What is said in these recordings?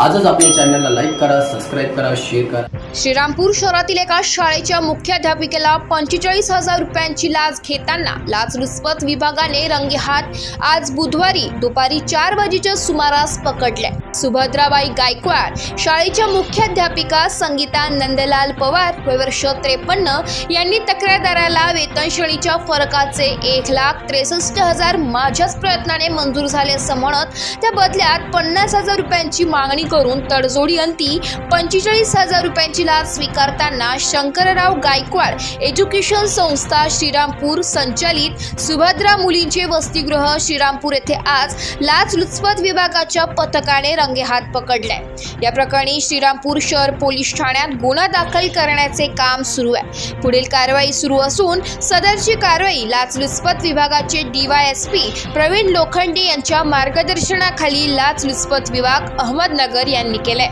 आजच आपल्या चॅनलला लाईक करा सबस्क्राईब करा शेअर करा. श्रीरामपूर शहरातील एका शाळेच्या मुख्याध्यापिकेला पंचेचाळीस हजार रुपयांची लाच घेताना लाचलुचपत विभागाने रंगेहात आज बुधवारी दुपारी चार वाजेच्या सुमारास पकडले. सुभद्राबाई गायकवाड शाळेच्या मुख्याध्यापिका संगीता नंदलाल पवार वय वर्ष त्रेपन्न यांनी तक्रारदाराला वेतनश्रेणीच्या फरकाचे एक लाख त्रेसष्ट हजार माझ्याच प्रयत्नाने मंजूर झाले असं म्हणत त्या बदल्यात पन्नास हजार रुपयांची मागणी करून तडजोडी अंती पंचेचाळीस हजार रुपयांची लाच स्वीकारताना शंकरराव गायकवाड एज्युकेशन संस्था श्रीरामपूर संचालित सुभद्रा मुलींचे वसतिगृह श्रीरामपूर येथे आज लाचलुचपत विभागाच्या पथकाने रंगेहात पकडले या प्रकरणी श्रीरामपूर शहर पोलीस ठाण्यात गुन्हा दाखल करण्याचे काम सुरू आहे. पुढील कारवाई सुरू असून सदरची कारवाई लाचलुचपत विभागाचे डीवायएसपी प्रवीण लोखंडे यांच्या मार्गदर्शनाखाली लाचलुचपत विभाग अहमदनगर यांनी केले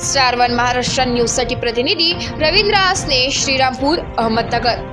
स्टार वन महाराष्ट्र न्यूजसाठी प्रतिनिधी रवींद्र आसने श्रीरामपूर अहमदनगर.